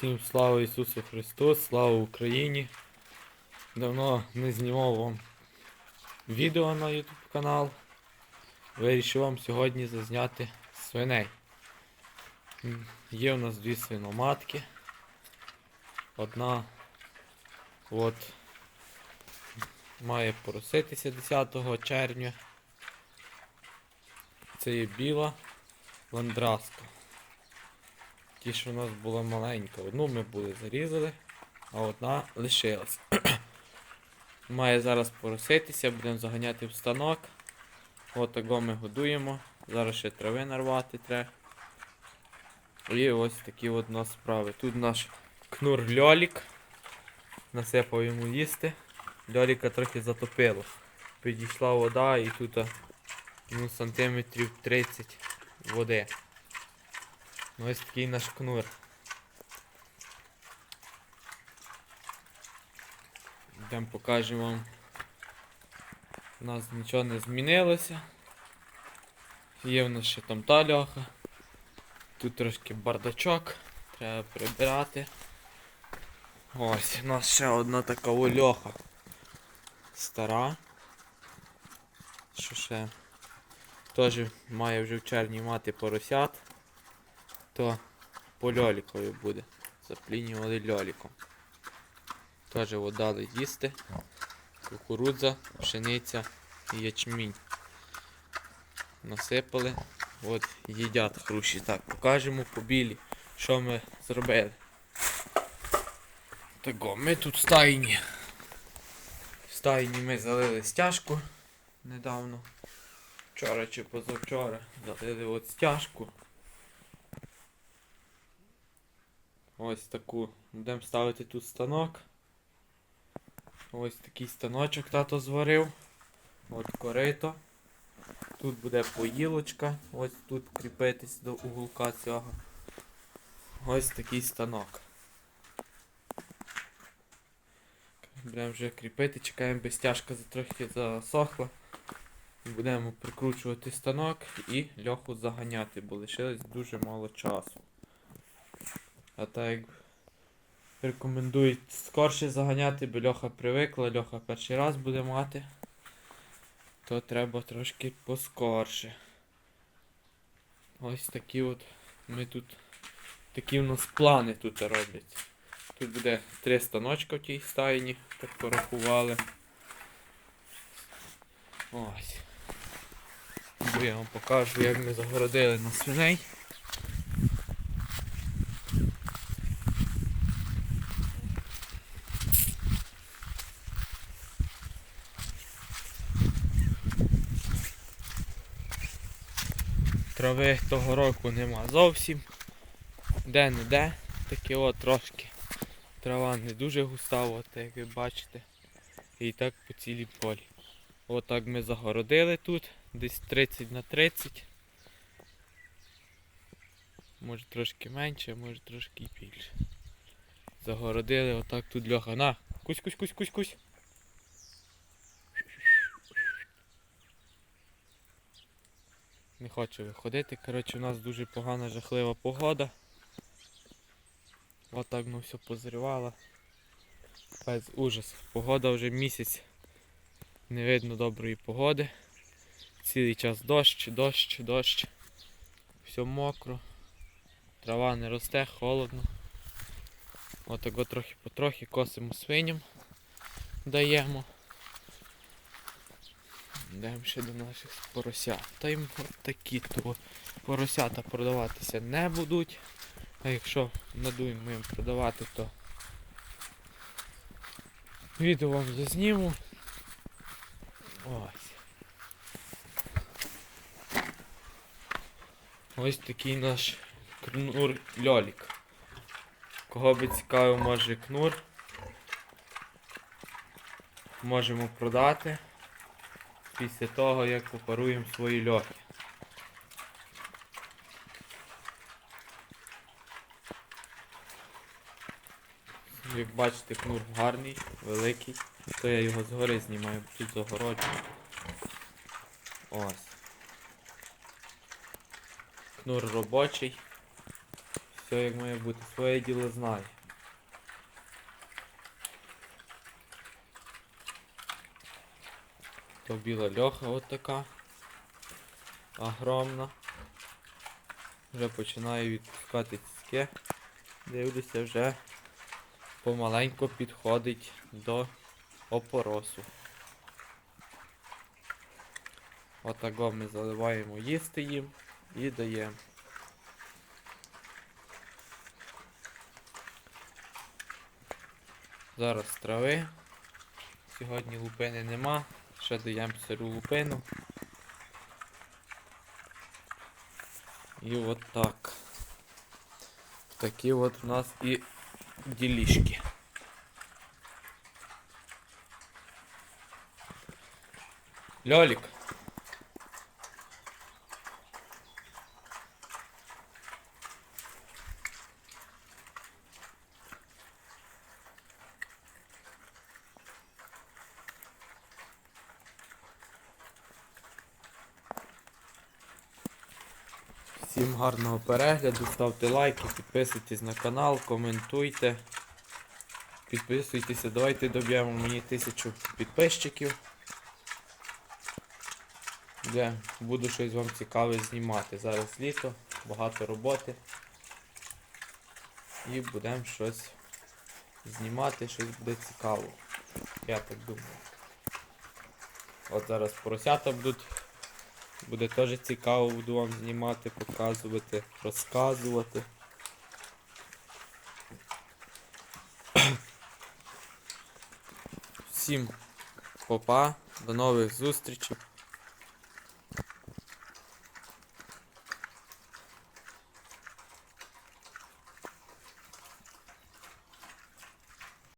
Всім слава Ісусу Христу, слава Україні. Давно не знімав вам відео на YouTube канал. Вирішив вам сьогодні зазняти свиней. Є у нас дві свиноматки. Одна от має пороситися 10 червня. Це є біла ландраска. Ті, що у нас була маленька. Одну ми були зарізали, а одна лишилась. Має зараз пороситися, будемо заганяти в станок. От того ми годуємо. Зараз ще трави нарвати треба. І ось такі от у нас справи. Тут наш кнур льолік. Насипав йому їсти. Льоліка трохи затопило. Підійшла вода і тут ну, сантиметрів 30 води. Ну, ось такий наш кнур. Йдемо покажемо вам. У нас нічого не змінилося. Є в нас ще там та льоха. Тут трошки бардачок. Треба прибирати. Ось, у нас ще одна така льоха. Стара. Що ще? Теж має вже в червні мати поросят то по льолікові буде. Заплінювали льоліком. Теж дали їсти. Кукурудза, пшениця і ячмінь. Насипали. От їдять хрущі. Так, покажемо по білі, що ми зробили. Тако, ми тут в стайні. В стайні ми залили стяжку недавно. Вчора чи позавчора залили от стяжку. Ось таку. Будемо ставити тут станок. Ось такий станочок тато зварив. От корито. Тут буде поїлочка. Ось тут кріпитись до уголка цього. Ось такий станок. Будемо вже кріпити, чекаємо, без стяжка за- трохи засохла. Будемо прикручувати станок і льоху заганяти, бо лишилось дуже мало часу. А так як рекомендують скорше заганяти, бо Льоха привикла, Льоха перший раз буде мати, то треба трошки поскорше. Ось такі от ми тут такі в нас плани тут роблять. Тут буде три станочка в тій стайні, так порахували. Ось. Я вам покажу, як ми загородили на свиней. Трави того року нема зовсім. Де-не-де, таке от трошки. Трава не дуже густа, от, як ви бачите. І так по цілій полі. Отак ми загородили тут, десь 30 на 30. Може трошки менше, може трошки більше. Загородили отак тут льоха. На! Кусь, хочу виходити. Коротше, у нас дуже погана жахлива погода. Отак ну все позрівало. Без ужас. Погода вже місяць. Не видно доброї погоди. Цілий час дощ, дощ, дощ. Все мокро. Трава не росте, холодно. Отако трохи потрохи косимо свиням. Даємо. Йдемо ще до наших поросят. Та їм от такі то поросята продаватися не будуть. А якщо надуємо їм продавати, то відео вам зазніму. Ось. Ось такий наш кнур льолік. Кого би цікавив, може кнур. Можемо продати після того, як попаруємо свої льохи. Як бачите, кнур гарний, великий, то я його згори знімаю, тут загороджую. Ось. Кнур робочий. Все як має бути, своє діло знає. То біла льоха от така. Огромна. Вже починаю відпускати цізки. Дивлюся, вже помаленько підходить до опоросу. Отако ми заливаємо їсти їм і даємо. Зараз трави. Сьогодні лупини нема. Ще даємо сиру лупину. І от так. Такі от у нас і ділішки. Льолік. Всім гарного перегляду, ставте лайки, підписуйтесь на канал, коментуйте. Підписуйтеся, давайте доб'ємо мені тисячу підписчиків. Де буду щось вам цікаве знімати. Зараз літо, багато роботи. І будемо щось знімати, щось буде цікаво. Я так думаю. От зараз поросята будуть. Буде теж цікаво, буду вам знімати, показувати, розказувати. Всім попа, до нових зустрічей.